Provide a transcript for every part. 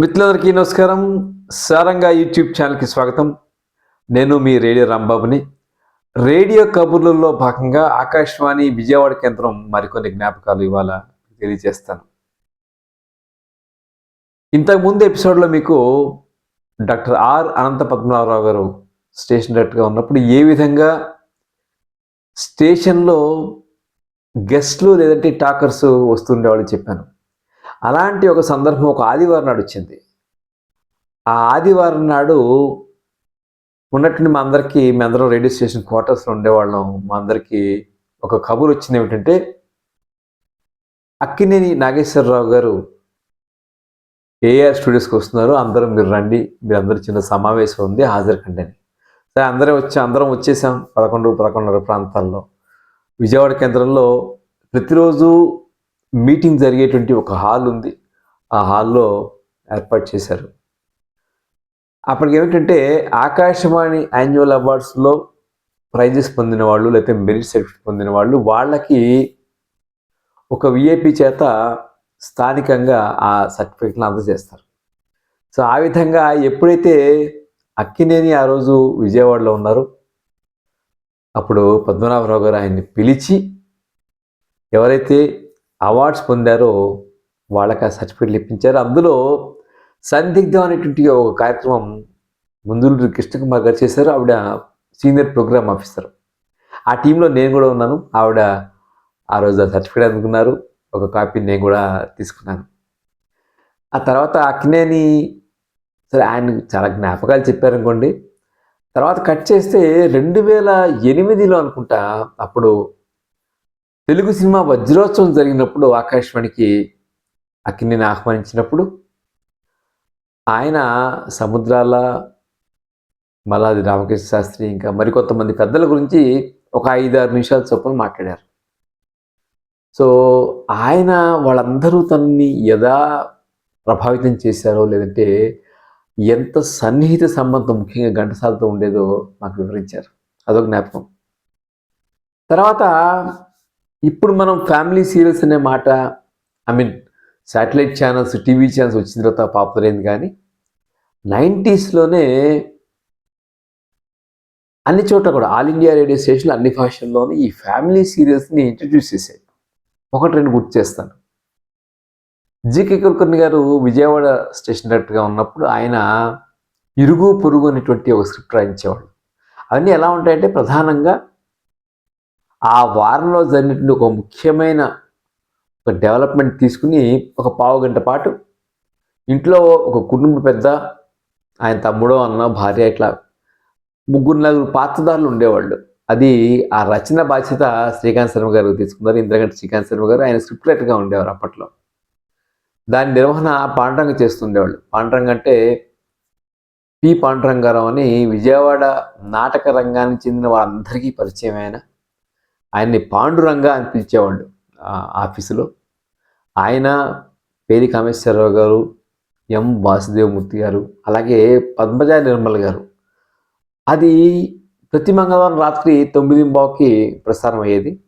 మిత్రులందరికీ నమస్కారం. సారంగా యూట్యూబ్ ఛానల్కి స్వాగతం. నేను మీ రేడియో రాంబాబుని. రేడియో కబుర్లలో భాగంగా ఆకాశవాణి విజయవాడ కేంద్రం మరికొన్ని జ్ఞాపకాలు ఇవాళ తెలియజేస్తాను. ఇంతకుముందు ఎపిసోడ్లో మీకు డాక్టర్ ఆర్ అనంత పద్మనాభరావు గారు స్టేషన్ డైరెక్టర్గా ఉన్నప్పుడు ఏ విధంగా స్టేషన్లో గెస్ట్లు లేదంటే టాకర్స్ వస్తుండేవాళ్ళు చెప్పాను. అలాంటి ఒక సందర్భం ఒక ఆదివారం నాడు వచ్చింది. ఆ ఆదివారం నాడు ఉన్నట్టుండి మా అందరికీ మీ అందరం రేడియో స్టేషన్ క్వార్టర్స్లో ఉండేవాళ్ళం. మా అందరికీ ఒక కబురు వచ్చింది ఏమిటంటే అక్కినేని నాగేశ్వరరావు గారు ఏఆర్ స్టూడియోస్కి వస్తున్నారు. అందరం మీరు రండి. మీరు అందరు చిన్న సమావేశం ఉంది. హాజరు కండి అని. సరే అందరం వచ్చి. అందరం వచ్చేసాం. పదకొండు పదకొండున్నర ప్రాంతాల్లో. విజయవాడ కేంద్రంలో ప్రతిరోజు మీటింగ్ జరిగేటువంటి ఒక హాల్ ఉంది. ఆ హాల్లో ఏర్పాటు చేశారు. అప్పటికి ఏమిటంటే ఆకాశవాణి యాన్యువల్ అవార్డ్స్లో ప్రైజెస్ పొందిన వాళ్ళు లేకపోతే మెరిట్ సర్టిఫికేట్ పొందిన వాళ్ళు వాళ్ళకి ఒక విఐపి చేత స్థానికంగా ఆ సర్టిఫికెట్లను అందజేస్తారు. సో ఆ విధంగా ఎప్పుడైతే అక్కినేని ఆ రోజు విజయవాడలో ఉన్నారు అప్పుడు పద్మనాభరావు గారు ఆయన్ని పిలిచి ఎవరైతే అవార్డ్స్ పొందారో వాళ్ళకి ఆ సర్టిఫికెట్లు ఇప్పించారు. అందులో సందిగ్ధం అనేటువంటి ఒక కార్యక్రమం ముందు కృష్ణకుమార్ గారు చేశారు. ఆవిడ సీనియర్ ప్రోగ్రామ్ ఆఫీసర్. ఆ టీంలో నేను కూడా ఉన్నాను. ఆవిడ ఆ రోజు ఆ సర్టిఫికేట్ అందుకున్నారు. ఒక కాపీ నేను కూడా తీసుకున్నాను. ఆ తర్వాత అక్నేని సరే ఆయన చాలా జ్ఞాపకాలు చెప్పారనుకోండి తర్వాత కట్ చేస్తే రెండు వేల ఎనిమిదిలో అనుకుంటా అప్పుడు తెలుగు సినిమా వజ్రోత్సవం జరిగినప్పుడు ఆకాశవాణికి అక్కినేని ఆహ్వానించినప్పుడు ఆయన సముద్రాల మలాది రామకృష్ణ శాస్త్రి ఇంకా మరికొంతమంది పెద్దల గురించి ఒక ఐదారు నిమిషాల చొప్పున మాట్లాడారు. సో ఆయన వాళ్ళందరూ తనని యథా ప్రభావితం చేశారో లేదంటే ఎంత సన్నిహిత సంబంధం ముఖ్యంగా ఘంటసాలతో ఉండేదో మాకు వివరించారు. అదొక జ్ఞాపకం. తర్వాత ఇప్పుడు మనం ఫ్యామిలీ సీరియల్స్ అనే మాట I mean satellite channels TV channels వచ్చిన తర్వాత పాపులర్ అయింది కానీ నైంటీస్లోనే అన్ని చోట్ల కూడా ఆల్ ఇండియా రేడియో స్టేషన్లు అన్ని భాషల్లోనూ ఈ ఫ్యామిలీ సీరియల్స్ని ఇంట్రడ్యూస్ చేశాయి. ఒకటి రెండు గుర్తు చేస్తాను. జీకే కుల్కర్ణి గారు విజయవాడ స్టేషన్ డైరెక్టర్గా ఉన్నప్పుడు ఆయన ఇరుగు పొరుగు అనేటువంటి ఒక స్క్రిప్ట్ రాయించేవాళ్ళు. అవన్నీ ఎలా ఉంటాయంటే ప్రధానంగా ఆ వారంలో జరిగినటువంటి ఒక ముఖ్యమైన ఒక డెవలప్మెంట్ తీసుకుని ఒక పావు గంట పాటు ఇంట్లో ఒక కుటుంబ పెద్ద ఆయన తమ్ముడో అన్న భార్య ఇట్లా ముగ్గురు నలుగురు పాత్రదారులు ఉండేవాళ్ళు. అది ఆ రచన బాధ్యత శ్రీకాంత్ శర్మ గారు తీసుకున్నారు. ఇంద్రగంట శ్రీకాంత్ శర్మ గారు ఆయన స్క్రిప్ట్ రైటర్గా ఉండేవారు అప్పట్లో. దాని నిర్వహణ పాండరంగ చేస్తుండేవాళ్ళు. పాండరంగ అంటే పి. పాండరంగారావు అని విజయవాడ నాటక రంగానికి చెందిన వారందరికీ పరిచయం ఆయన ఆయన్ని పాండురంగ అని పిలిచేవాళ్ళు ఆఫీసులో. ఆయన పేరి కామేశ్వరరావు గారు ఎం వాసుదేవమూర్తి గారు అలాగే పద్మజ నిర్మల్ గారు. అది ప్రతి మంగళవారం రాత్రి తొమ్మిది బావుకి ప్రసారం అయ్యేది.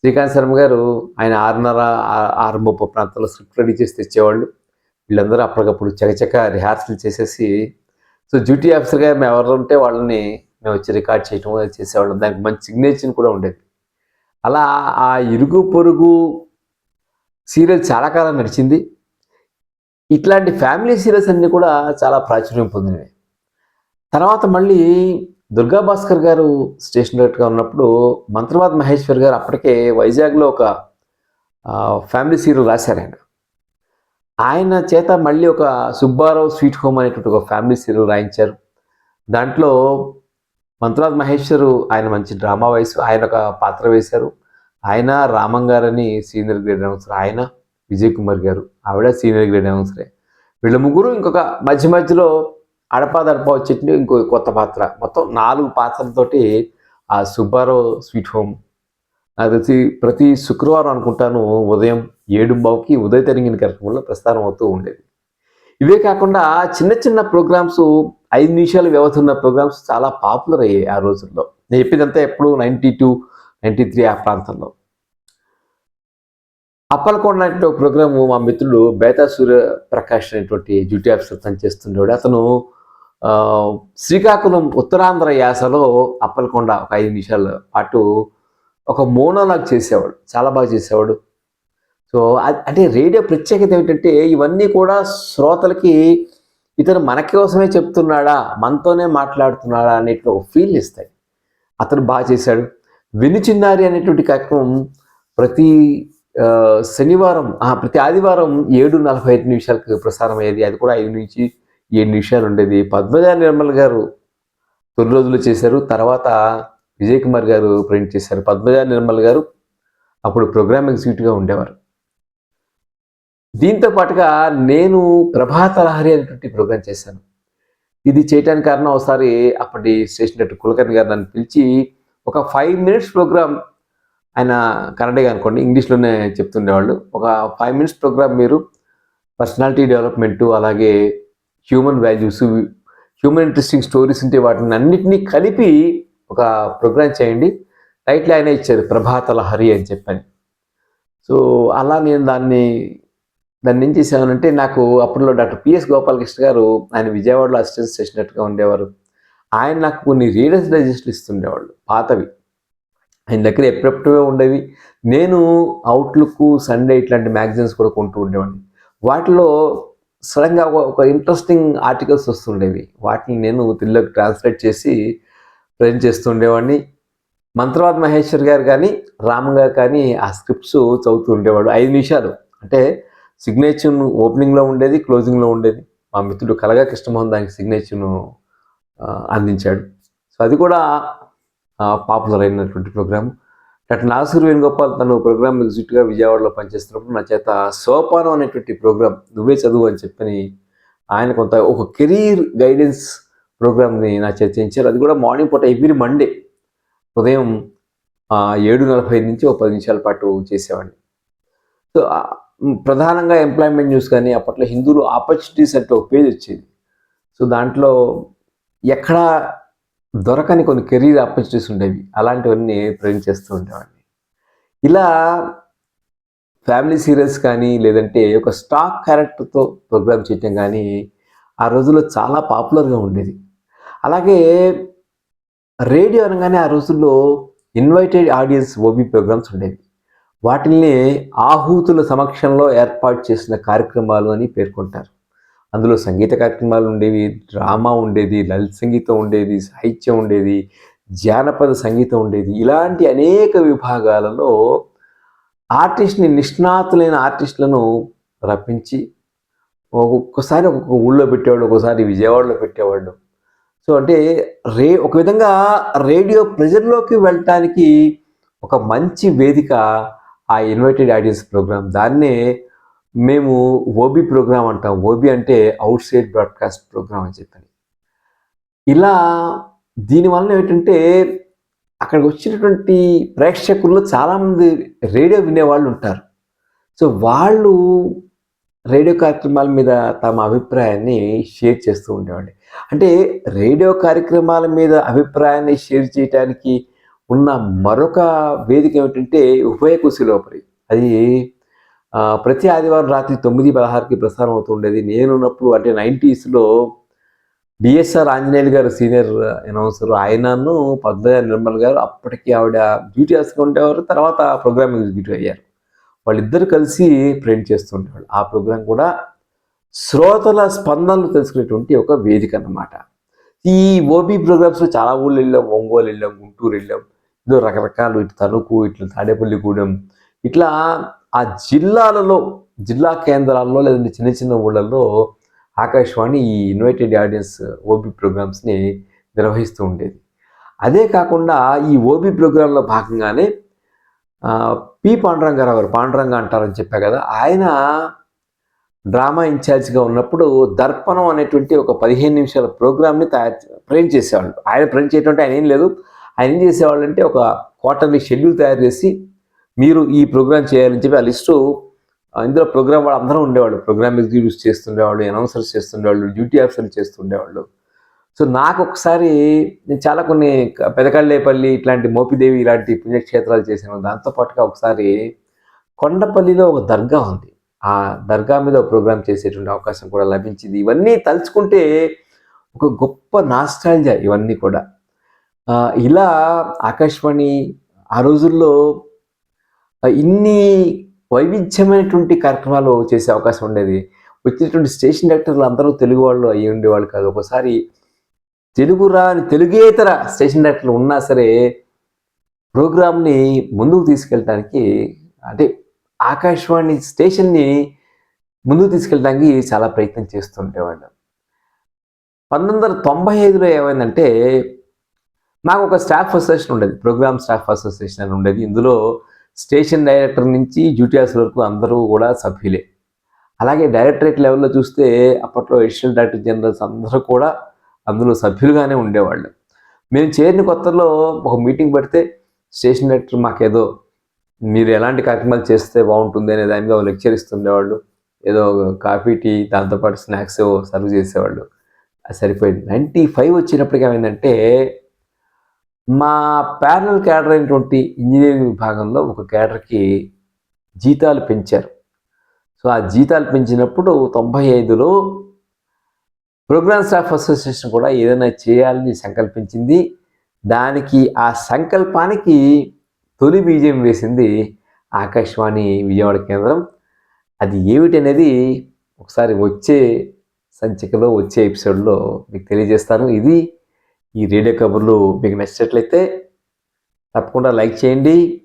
శ్రీకాంత్ శర్మ గారు ఆయన ఆరున్నర ఆ- ఆరు ముప్పై ప్రాంతాల్లో స్క్రిప్ట్ రెడీ చేసి తెచ్చేవాళ్ళు. వీళ్ళందరూ అప్పటికప్పుడు చకచక రిహార్సల్ చేసేసి సో డ్యూటీ ఆఫీసర్గా మేము ఎవరు ఉంటే వాళ్ళని మేము వచ్చి రికార్డ్ చేయటం అది చేసేవాళ్ళం. దానికి మంచి సిగ్నేచర్ కూడా ఉండేది. అలా ఆ ఇరుగు పొరుగు సీరియల్ చాలా కాలం నడిచింది. ఇట్లాంటి ఫ్యామిలీ సీరియల్స్ అన్నీ కూడా చాలా ప్రాచుర్యం పొందినవి. తర్వాత మళ్ళీ దుర్గా భాస్కర్ గారు స్టేషన్ డైరెక్టర్గా ఉన్నప్పుడు మంత్రవాద్ మహేశ్వర్ గారు అప్పటికే వైజాగ్లో ఒక ఫ్యామిలీ సీరియల్ రాశారు ఆయన. ఆయన చేత మళ్ళీ ఒక సుబ్బారావు స్వీట్ హోమ్ అనేటువంటి ఒక ఫ్యామిలీ సీరియల్ రాయించారు. దాంట్లో మంత్రాజ్ మహేశ్వరు ఆయన మంచి డ్రామా వయసు. ఆయన ఒక పాత్ర వేశారు. ఆయన రామం గారని సీనియర్ గ్రేడ్ అనౌన్సర్ ఆయన విజయ్ కుమార్ గారు. ఆవిడ సీనియర్ గ్రేడ్ అనౌన్సరే. వీళ్ళ ముగ్గురు ఇంకొక మధ్య మధ్యలో అడపాదడప వచ్చేటి ఇంకో కొత్త పాత్ర. మొత్తం నాలుగు పాత్రలతోటి ఆ సుబ్బారావు స్వీట్ హోమ్. అది ప్రతి శుక్రవారం అనుకుంటాను ఉదయం ఏడు బావుకి ఉదయ తరిగిన కార్యక్రమంలో ప్రస్థానం అవుతూ ఉండేది. ఇవే కాకుండా చిన్న చిన్న ప్రోగ్రామ్స్ ఐదు నిమిషాల వ్యవధి ఉన్న ప్రోగ్రామ్స్ చాలా పాపులర్ అయ్యాయి ఆ రోజుల్లో. నేను చెప్పిందంతా ఎప్పుడు నైంటీ టూ నైంటీ త్రీ ఆ ప్రాంతంలో. అప్పలకొండ అంటే ఒక ప్రోగ్రామ్ మా మిత్రుడు బేతా సూర్య ప్రకాష్ అనేటువంటి డ్యూటీ ఆఫీసర్ తను చేస్తుండేవాడు. అతను శ్రీకాకుళం ఉత్తరాంధ్ర యాసలో అప్పలకొండ ఒక ఐదు నిమిషాల పాటు ఒక మోనోలాగ్ చేసేవాడు. చాలా బాగా చేసేవాడు. సో అంటే రేడియో ప్రత్యేకత ఏమిటంటే ఇవన్నీ కూడా శ్రోతలకి ఇతను మన కోసమే చెప్తున్నాడా మనతోనే మాట్లాడుతున్నాడా అనేటువంటి ఒక ఫీల్ ఇస్తాయి. అతను బాగా చేశాడు. వెనుచిన్నారి అనేటువంటి కార్యక్రమం ప్రతి శనివారం ప్రతి ఆదివారం ఏడు నలభై ఐదు నిమిషాలకు ప్రసారం అయ్యేది అది కూడా ఐదు నుంచి ఏడు నిమిషాలు ఉండేది. పద్మజ నిర్మల్ గారు తొలి రోజులు చేశారు. తర్వాత విజయ్ కుమార్ గారు ప్రింట్ చేశారు. పద్మజ నిర్మల్ గారు అప్పుడు ప్రోగ్రామ్ ఎగ్జిక్యూటివ్గా ఉండేవారు. దీంతో పాటుగా నేను ప్రభాత లహరి అనేటువంటి ప్రోగ్రామ్ చేశాను. ఇది చేయడానికి కారణం ఒకసారి అప్పటి స్టేషన్ డైరెక్టర్ కులకర్ణి గారు నన్ను పిలిచి ఒక ఫైవ్ మినిట్స్ ప్రోగ్రామ్ ఆయన కన్నడగా అనుకోండి ఇంగ్లీష్లోనే చెప్తుండేవాళ్ళు. ఒక ఫైవ్ మినిట్స్ ప్రోగ్రామ్ మీరు పర్సనాలిటీ డెవలప్మెంట్ అలాగే human values human interesting stories ఉంటే వాటిని అన్నిటినీ కలిపి ఒక ప్రోగ్రామ్ చేయండి. టైటిల్ ఆయన ఇచ్చారు ప్రభాత లహరి అని చెప్పని. సో అలా నేను దాన్ని దాన్ని ఏం చేసామనంటే నాకు అప్పట్లో డాక్టర్ పిఎస్ గోపాలకృష్ణ గారు ఆయన విజయవాడలో అసిస్టెంట్ చేసినట్టుగా ఉండేవారు. ఆయన నాకు కొన్ని రీడర్స్ డైజెస్ట్లు ఇస్తుండేవాళ్ళు పాతవి. ఆయన దగ్గర ఎప్పుడెప్పుడే ఉండేవి. నేను అవుట్లుక్ సండే ఇట్లాంటి మ్యాగజైన్స్ కూడా కొంటూ ఉండేవాడిని. వాటిలో సడన్గా ఒక ఇంట్రెస్టింగ్ ఆర్టికల్స్ వస్తుండేవి. వాటిని నేను తెలుగులోకి ట్రాన్స్లేట్ చేసి ప్రజెంట్ చేస్తుండేవాడిని మంత్రవాద మంత్రవాద్ మహేశ్వర్ గారు కానీ రామ్ గారు కానీ ఆ స్క్రిప్ట్స్ చదువుతూ ఉండేవాడు. ఐదు నిమిషాలు. అంటే సిగ్నేచర్ను ఓపెనింగ్లో ఉండేది క్లోజింగ్లో ఉండేది. మా మిత్రుడు కలగా కృష్ణమోహన్ దానికి సిగ్నేచర్ను అందించాడు. సో అది కూడా పాపులర్ అయినటువంటి ప్రోగ్రామ్ అటు నాసూర్ వేణుగోపాల్ తను ప్రోగ్రామ్ ఎగ్జిట్గా విజయవాడలో పనిచేస్తున్నప్పుడు నా చేత సోపానం అనేటువంటి ప్రోగ్రామ్ నువ్వే చదువు అని చెప్పని ఆయన కొంత ఒక కెరీర్ గైడెన్స్ ప్రోగ్రామ్ని నా చేత చేయించారు. అది కూడా మార్నింగ్ పూట ఎవ్రీ మండే ఉదయం ఏడు నలభై నుంచి ఒక పది నిమిషాల పాటు చేసేవాడిని. సో ప్రధానంగా ఎంప్లాయ్మెంట్ న్యూస్ కానీ అప్పట్లో హిందువులు ఆపర్చునిటీస్ అంటే ఒక పేజ్ వచ్చేది. సో దాంట్లో ఎక్కడా దొరకని కొన్ని కెరీర్ ఆపర్చునిటీస్ ఉండేవి. అలాంటివన్నీ ప్రజెంట్ చేస్తూ ఉండేవాడిని. ఇలా ఫ్యామిలీ సీరియల్స్ కానీ లేదంటే ఒక స్టాక్ క్యారెక్టర్తో ప్రోగ్రామ్ చేయటం కానీ ఆ రోజుల్లో చాలా పాపులర్గా ఉండేది. అలాగే రేడియో అనగానే ఆ రోజుల్లో ఇన్వైటెడ్ ఆడియన్స్ ఓబీ ప్రోగ్రామ్స్ ఉండేవి. వాటిల్ని ఆహూతుల సమక్షంలో ఏర్పాటు చేసిన కార్యక్రమాలు అని పేర్కొంటారు. అందులో సంగీత కార్యక్రమాలు ఉండేవి డ్రామా ఉండేది లలిత సంగీతం ఉండేది సాహిత్యం ఉండేది జానపద సంగీతం ఉండేది. ఇలాంటి అనేక విభాగాలలో ఆర్టిస్ట్ని నిష్ణాతులైన ఆర్టిస్టులను రప్పించి ఒక్కొక్కసారి ఒక్కొక్క ఊళ్ళో పెట్టేవాళ్ళు ఒక్కోసారి విజయవాడలో పెట్టేవాళ్ళు సో అంటే రే ఒక విధంగా రేడియో ప్రజల్లోకి వెళ్ళటానికి ఒక మంచి వేదిక ఆ ఇన్వైటెడ్ ఆడియన్స్ ప్రోగ్రామ్ దాన్నే మేము ఓబీ ప్రోగ్రామ్ అంటాం. ఓబీ అంటే అవుట్ సైడ్ బ్రాడ్కాస్ట్ ప్రోగ్రామ్ అని చెప్పని. ఇలా దీనివల్ల ఏంటంటే అక్కడికి వచ్చినటువంటి ప్రేక్షకుల్లో చాలామంది రేడియో వినేవాళ్ళు ఉంటారు. సో వాళ్ళు రేడియో కార్యక్రమాల మీద తమ అభిప్రాయాన్ని షేర్ చేస్తూ ఉండేవాళ్ళు. అంటే రేడియో కార్యక్రమాల మీద అభిప్రాయాన్ని షేర్ చేయడానికి ఉన్న మరొక వేదిక ఏమిటంటే ఉభయ లోపలి అది ప్రతి ఆదివారం రాత్రి తొమ్మిది పదహారుకి ప్రసారం అవుతుండేది నేనున్నప్పుడు అంటే నైంటీస్లో బిఎస్ఆర్ ఆంజనేయులు గారు సీనియర్ అనౌన్సర్. ఆయనను పద్మజ నిర్మల్ గారు అప్పటికి ఆవిడ డ్యూటీ వేసుకుని ఉండేవారు. తర్వాత ప్రోగ్రామ్ ఎగ్జిక్యూటివ్ అయ్యారు. వాళ్ళిద్దరు కలిసి ప్రింట్ చేస్తుండేవాళ్ళు ఆ ప్రోగ్రాం కూడా శ్రోతల స్పందనలు తెలుసుకునేటువంటి ఒక వేదిక అన్నమాట. ఈ ఓబీ ప్రోగ్రామ్స్లో చాలా ఊళ్ళు వెళ్ళాం. ఒంగోలు వెళ్ళాం గుంటూరు వెళ్ళాం. ఇదో రకరకాలు ఇటు తణుకు ఇట్లా తాడేపల్లిగూడెం. ఇట్లా ఆ జిల్లాలలో జిల్లా కేంద్రాల్లో లేదంటే చిన్న చిన్న ఊళ్ళల్లో ఆకాశవాణి ఈ ఇన్వైటెడ్ ఆడియన్స్ ఓబీ ప్రోగ్రామ్స్ని నిర్వహిస్తూ ఉండేది. అదే కాకుండా ఈ ఓబీ ప్రోగ్రాంలో భాగంగానే పి పాండురంగారావు గారు పాండురంగ అంటారని చెప్పా కదా ఆయన డ్రామా ఇన్ఛార్జ్గా ఉన్నప్పుడు దర్పణం అనేటువంటి ఒక పదిహేను నిమిషాల ప్రోగ్రామ్ని తయారు ప్రేమ్ చేసేవాళ్ళు. ఆయన ప్రింట్ చేయటం ఆయన ఏం లేదు. ఆయన ఏం చేసేవాళ్ళు అంటే ఒక క్వార్టర్లీ షెడ్యూల్ తయారు చేసి మీరు ఈ ప్రోగ్రామ్ చేయాలని చెప్పి ఆ లిస్టు ఇందులో ప్రోగ్రామ్ వాళ్ళు అందరూ ఉండేవాళ్ళు. ప్రోగ్రామ్ ఎగ్జిక్యూటివ్స్ చేస్తుండేవాళ్ళు అనౌన్సర్స్ చేస్తుండేవాళ్ళు డ్యూటీ ఆఫీసర్లు చేస్తుండేవాళ్ళు. సో నాకు ఒకసారి నేను చాలా కొన్ని పెదకళ్ళేపల్లి ఇట్లాంటి మోపిదేవి ఇలాంటి పుణ్యక్షేత్రాలు చేశాను. దాంతోపాటుగా ఒకసారి కొండపల్లిలో ఒక దర్గా ఉంది. ఆ దర్గా మీద ఒక ప్రోగ్రామ్ చేసేటువంటి అవకాశం కూడా లభించింది. ఇవన్నీ తలుచుకుంటే ఒక గొప్ప నాస్టాలజా ఇవన్నీ కూడా. ఇలా ఆకాశవాణి ఆ రోజుల్లో ఇన్ని వైవిధ్యమైనటువంటి కార్యక్రమాలు చేసే అవకాశం ఉండేది. వచ్చినటువంటి స్టేషన్ డైరెక్టర్లు అందరూ తెలుగు వాళ్ళు అయ్యి ఉండేవాళ్ళు కాదు. ఒకసారి తెలుగు రాని తెలుగేతర స్టేషన్ డైరెక్టర్లు ఉన్నా సరే ప్రోగ్రామ్ని ముందుకు తీసుకెళ్ళడానికి అంటే ఆకాశవాణి స్టేషన్ని ముందుకు తీసుకెళ్ళడానికి చాలా ప్రయత్నం చేస్తుండేవాళ్ళు పంతొమ్మిది వందల తొంభై ఐదులో ఏమైందంటే మాకు ఒక స్టాఫ్ అసోసియేషన్ ఉండేది ప్రోగ్రామ్ స్టాఫ్ అసోసియేషన్ అని ఉండేది. ఇందులో స్టేషన్ డైరెక్టర్ నుంచి డ్యూటీస్ వరకు అందరూ కూడా సభ్యులే. అలాగే డైరెక్టరేట్ లెవెల్లో చూస్తే అప్పట్లో అడిషనల్ డైరెక్టర్ జనరల్స్ అందరూ కూడా అందులో సభ్యులుగానే ఉండేవాళ్ళు. మేము చేరిన కొత్తలో ఒక మీటింగ్ పెడితే స్టేషన్ డైరెక్టర్ మాకేదో మీరు ఎలాంటి కార్యక్రమాలు చేస్తే బాగుంటుంది? అనే దాని మీద లెక్చర్ ఇస్తుండేవాళ్ళు. ఏదో కాఫీ టీ దాంతోపాటు స్నాక్స్ సర్వ్ చేసేవాళ్ళు. అది సరిపోయింది. నైంటీ ఫైవ్ వచ్చినప్పటికి ఏమైందంటే మా ప్యారల్ క్యాడర్ అయినటువంటి ఇంజనీరింగ్ విభాగంలో ఒక క్యాడర్కి జీతాలు పెంచారు. సో ఆ జీతాలు పెంచినప్పుడు తొంభై ఐదులో ప్రోగ్రామ్ స్టాఫ్ అసోసియేషన్ కూడా ఏదైనా చేయాలని సంకల్పించింది. దానికి ఆ సంకల్పానికి తొలి బీజం వేసింది ఆకాశవాణి విజయవాడ కేంద్రం. అది ఏమిటనేది ఒకసారి వచ్చే సంచికలో వచ్చే ఎపిసోడ్లో మీకు తెలియజేస్తాను. ఇది ఈ రేడియో కబుర్లు మీకు నచ్చినట్లయితే తప్పకుండా లైక్ చేయండి.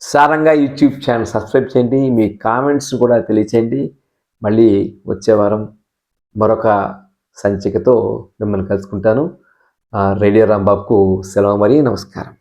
సారంగా యూట్యూబ్ ఛానల్ సబ్స్క్రైబ్ చేయండి. మీ కామెంట్స్ కూడా తెలియచేయండి. మళ్ళీ వచ్చే వారం మరొక సంచికతో మిమ్మల్ని కలుసుకుంటాను. ఆ, రేడియో రాంబాబుకు సెలవు మరి. నమస్కారం.